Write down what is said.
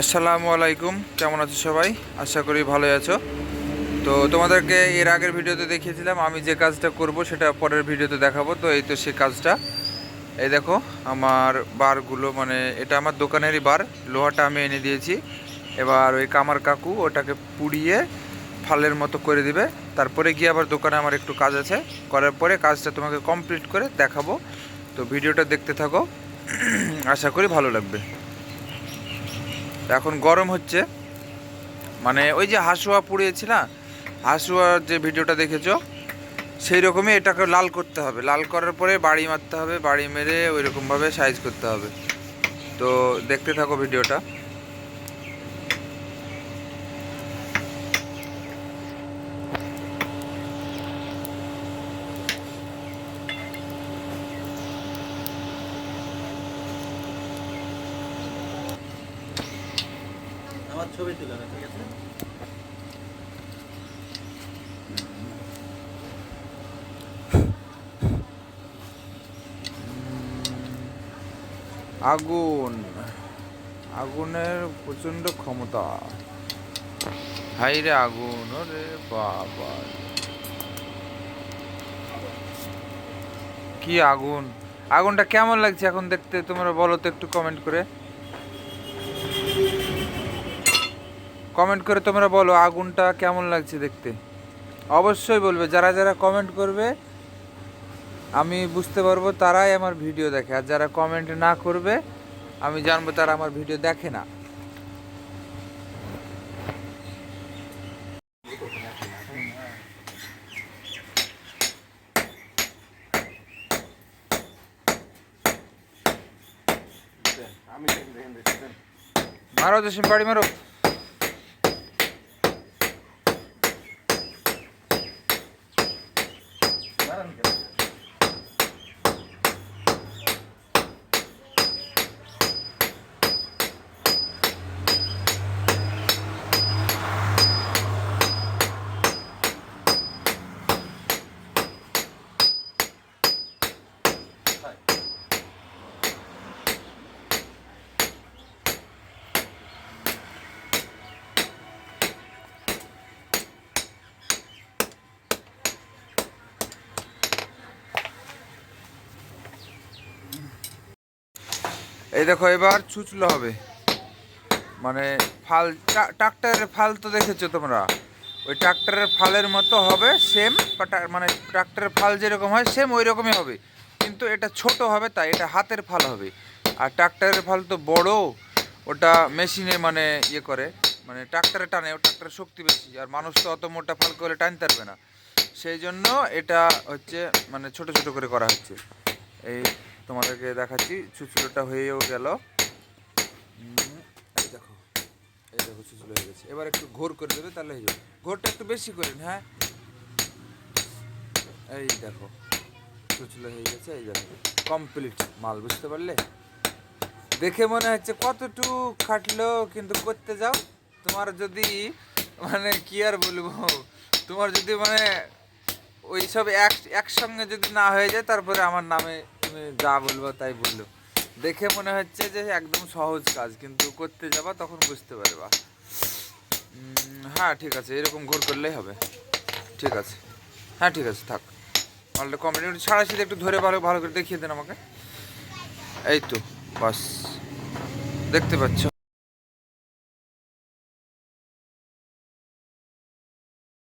আসসালামু আলাইকুম। কেমন আছো সবাই? আশা করি ভালোই আছো। তো তোমাদেরকে এর আগের ভিডিওতে দেখিয়েছিলাম, আমি যে কাজটা করব সেটা পরের ভিডিওতে দেখাবো। তো এই তো সেই কাজটা। এই দেখো, আমার বারগুলো মানে এটা আমার দোকানেরই বার। লোহাটা আমি এনে দিয়েছি। এবার ওই কামার কাকু ওটাকে পুড়িয়ে ফালের মতো করে দিবে। তারপরে গিয়ে আবার দোকানে আমার একটু কাজ আছে। করার পরে কাজটা তোমাকে কমপ্লিট করে দেখাবো। তো ভিডিওটা দেখতে থাকো। আশা করি ভালো লাগবে। এখন গরম হচ্ছে। মানে ওই যে হাসুয়া পুড়িয়েছি না, হাসুয়ার যে ভিডিওটা দেখেছ, সেই রকমই এটাকে লাল করতে হবে। লাল করার পরে বাড়ি মারতে হবে, বাড়ি মেরে ওই রকমভাবে সাইজ করতে হবে। তো দেখতে থাকো ভিডিওটা। আমার ছবি তুলে ঠিক আছে? আগুন। আগুনের প্রচণ্ড ক্ষমতা। হাই রে আগুন রে বাবা। কি আগুন? আগুনটা কেমন লাগছে এখন দেখতে? তোমরা বলো তো একটু কমেন্ট করে। কমেন্ট করে তোমরা বলো আগুনটা কেমন লাগছে দেখতে। অবশ্যই বলবে যারা যারা কমেন্ট করবে আমি বুঝতে পারব তারাই আমার ভিডিও দেখে। আর যারা কমেন্ট না করবে আমি জানব তারা আমার ভিডিও দেখে না। মারো জসিম বাড়ি মারো। ஆரம்பிக்கிறேன் এই দেখো, এবার ছুচলো হবে। মানে ফাল, ট্রা- ট্রাক্টরের ফাল তো দেখেছ তোমরা? ওই ট্রাক্টরের ফালের মতো হবে সেম মানে ট্রাক্টরের ফাল যেরকম হয় সেম ওই রকমই হবে। কিন্তু এটা ছোট হবে, তাই এটা হাতের ফাল হবে। আর ট্রাক্টরের ফাল তো বড়, ওটা মেশিনে মানে ইয়ে করে। মানে ট্রাক্টরে টানে, ও ট্রাক্টরের শক্তি বেশি, আর মানুষ তো অত মোটা ফাল করে টানতে পারবে না। সেই জন্য এটা হচ্ছে মানে ছোট ছোট করে করা হচ্ছে। এই তোমাদেরকে দেখাচ্ছি চুচুলোটা হয়েও গেল। এই দেখো এই দেখো চুচুলো হয়ে গেছে। এবার একটু ঘোর করে দেবে, তাহলে হয়ে যাবে। ঘোরটা একটু বেশি করেন হ্যাঁ? এই দেখো চুচুলো হয়ে গেছে, এই দেখো। কমপ্লিট মাল, বুঝতে পারলে? দেখে মনে হচ্ছে কতটুকু খাটলো, কিন্তু করতে যাও। তোমার যদি মানে কি আর বলব, তোমার যদি মানে ওই সব এক, একসঙ্গে যদি না হয়ে যায়, তারপরে আমার নামে তুমি যা বলব তাই বলল। দেখে মনে হচ্ছে যে একদম সহজ কাজ, কিন্তু করতে যাবা তখন বুঝতে পারবা। হ্যাঁ ঠিক আছে, এরকম ঘোর করলেই হবে। ঠিক আছে। হ্যাঁ ঠিক আছে, থাক। মালটা কমেন্ট ছাড়া সাথে একটু ধরে ভালো ভালো করে দেখিয়ে দেন আমাকে। এই তো, বাস। দেখতে পাচ্ছ।